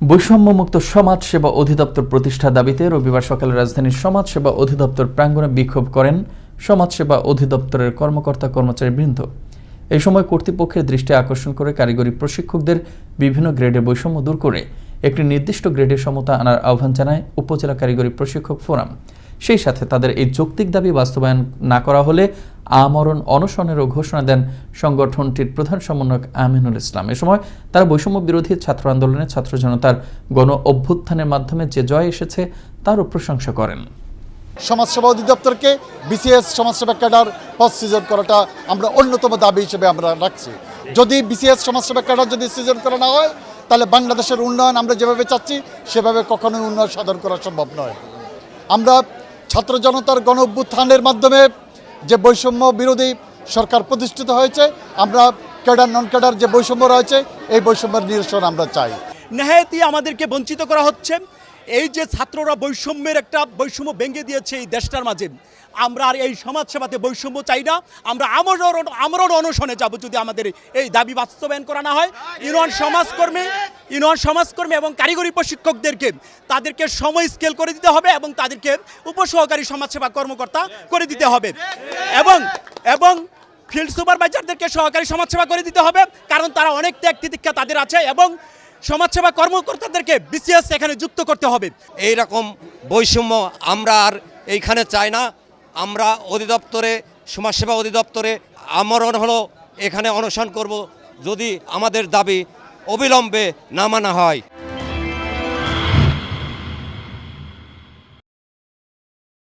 বৈষম্যমুক্ত সমাজ সেবা অধিদপ্তর প্রতিষ্ঠা দাবিতে রবিবার সকালে রাজধানীর সমাজ সেবা অধিদপ্তর প্রাঙ্গণে বিক্ষোভ করেন সমাজ সেবা অধিদপ্তরের কর্মকর্তা কর্মচারীবৃন্দ এই সময় কর্তৃপক্ষের দৃষ্টি আকর্ষণ করে কারিগরি প্রশিক্ষকদের বিভিন্ন গ্রেডে বৈষম্য দূর করে একটি নির্দিষ্ট গ্রেডের সমতা আনার আহ্বান জানায় উপজেলা কারিগরি প্রশিক্ষক ফোরাম। সেই সাথে তাদের এই যৌক্তিক দাবি বাস্তবায়ন না করা হলে আমরণ অনশনেরও ঘোষণা দেন সংগঠনটির প্রধান সমন্বয়ক আমিনুল ইসলাম। এ সময় তারা বৈষম্য বিরোধী ছাত্র আন্দোলনে ছাত্র জনতার গণ অভ্যুত্থানের মাধ্যমে যে জয় এসেছে তারও প্রশংসা করেন। সমাজসেবা অধিদপ্তরকে বিসিএস সমাজসেবা ক্যাডার পদ সৃজন করাটা আমরা অন্যতম দাবি হিসেবে আমরা রাখছি। যদি বিসিএস সমাজসেবা ক্যাডার যদি সৃজন করা না হয়, তাহলে বাংলাদেশের উন্নয়ন আমরা যেভাবে চাচ্ছি, সেভাবে কখনোই উন্নয়ন সাধন করা সম্ভব নয়। আমরা ছাত্র জনতার গণ অভ্যুত্থানের মাধ্যমে যে বৈষম্য বিরোধী সরকার প্রতিষ্ঠিত হয়েছে, আমরা ক্যাডার নন ক্যাডার যে বৈষম্য রয়েছে, এই বৈষম্যের নিরসন আমরা চাই। নেহায়তি আমাদেরকে বঞ্চিত করা হচ্ছে। এই যে ছাত্ররা বৈষম্যের একটা বৈষম্য ভেঙে দিয়েছে এই দেশটার মাঝে, আমরা আর এই সমাজসেবাতে বৈষম্য চাই না। আমরা আমরণ আমরণ অনশনে যাব যদি আমাদের এই দাবি বাস্তবায়ন করা না হয়। ইউনিয়ন সমাজকর্মী ইউনিয়ন সমাজকর্মী এবং কারিগরি প্রশিক্ষকদেরকে তাদেরকে সময় স্কেল করে দিতে হবে এবং তাদেরকে উপসহকারী সমাজসেবা কর্মকর্তা করে দিতে হবে। এবং এবং ফিল্ড সুপারভাইজারদেরকে সহকারী সমাজসেবা করে দিতে হবে, কারণ তারা অনেক ত্যাগ তিতিক্ষা তাদের আছে এবং সমাজসেবা কর্মকর্তাদেরকে বিসিএস এখানে যুক্ত করতে হবে। এই রকম বৈষম্য আমরা আর এইখানে চাই না। আমরা অধিদপ্তরে, সমাজসেবা অধিদপ্তরে আমরণ হলো এখানে অনশন করব। যদি আমাদের দাবি অবিলম্বে নামানো হয়।